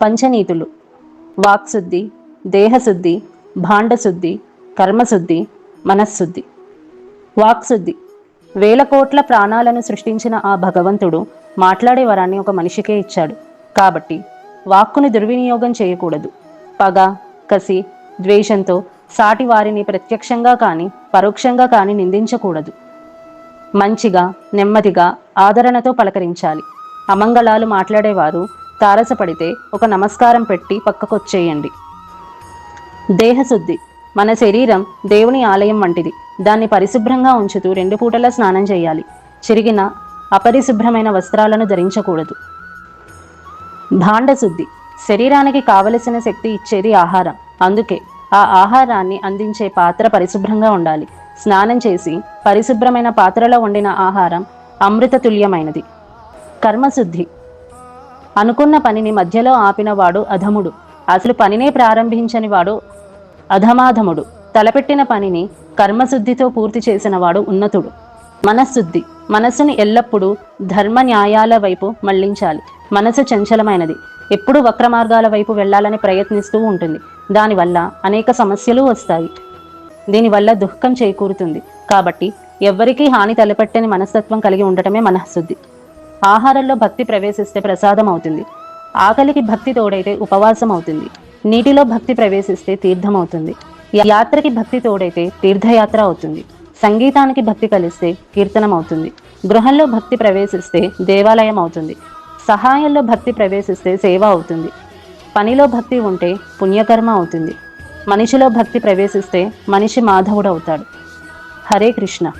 పంచనీతులు వాక్శుద్ధి దేహశుద్ధి భాండశుద్ధి కర్మశుద్ధి మనశ్శుద్ధి. వాక్శుద్ధి. వేల కోట్ల ప్రాణాలను సృష్టించిన ఆ భగవంతుడు మాట్లాడే వరాన్ని ఒక మనిషికే ఇచ్చాడు. కాబట్టి వాక్కుని దుర్వినియోగం చేయకూడదు. పగ కసి ద్వేషంతో సాటి వారిని ప్రత్యక్షంగా కానీ పరోక్షంగా కానీ నిందించకూడదు. మంచిగా నెమ్మదిగా ఆదరణతో పలకరించాలి. అమంగళాలు మాట్లాడేవారు తారసపడితే ఒక నమస్కారం పెట్టి పక్కకొచ్చేయండి. దేహశుద్ధి. మన శరీరం దేవుని ఆలయం వంటిది. దాన్ని పరిశుభ్రంగా ఉంచుతూ రెండు పూటలా స్నానం చేయాలి. చిరిగిన అపరిశుభ్రమైన వస్త్రాలను ధరించకూడదు. భాండశుద్ధి. శరీరానికి కావలసిన శక్తి ఇచ్చేది ఆహారం. అందుకే ఆ ఆహారాన్ని అందించే పాత్ర పరిశుభ్రంగా ఉండాలి. స్నానం చేసి పరిశుభ్రమైన పాత్రలో వండిన ఆహారం అమృతతుల్యమైనది. కర్మశుద్ధి. అనుకున్న పనిని మధ్యలో ఆపినవాడు అధముడు. అసలు పనినే ప్రారంభించని వాడు అధమాధముడు. తలపెట్టిన పనిని కర్మశుద్ధితో పూర్తి చేసినవాడు ఉన్నతుడు. మనశుద్ధి మనస్సుని ఎల్లప్పుడూ ధర్మ న్యాయాల వైపు మళ్ళించాలి. మనసు చంచలమైనది. ఎప్పుడూ వక్ర మార్గాల వైపు వెళ్ళాలని ప్రయత్నిస్తూ ఉంటుంది. దానివల్ల అనేక సమస్యలు వస్తాయి. దీనివల్ల దుఃఖం చేకూరుతుంది. కాబట్టి ఎవ్వరికీ హాని తలపెట్టని మనస్తత్వం కలిగి ఉండటమే మనఃశుద్ధి ఆహారంలో భక్తి ప్రవేశిస్తే ప్రసాదం అవుతుంది ఆకలికి భక్తి తోడైతే ఉపవాసం అవుతుంది నీటిలో భక్తి ప్రవేశిస్తే తీర్థం అవుతుంది యాత్రకి భక్తి తోడైతే తీర్థయాత్ర అవుతుంది. సంగీతానికి భక్తి కలిస్తే కీర్తనం అవుతుంది గృహంలో భక్తి ప్రవేశిస్తే దేవాలయం అవుతుంది సహాయంలో భక్తి ప్రవేశిస్తే సేవ అవుతుంది. పనిలో భక్తి ఉంటే పుణ్యకర్మ అవుతుంది. మనిషిలో భక్తి ప్రవేశిస్తే మనిషి మాధవుడు అవుతాడు హరే కృష్ణ.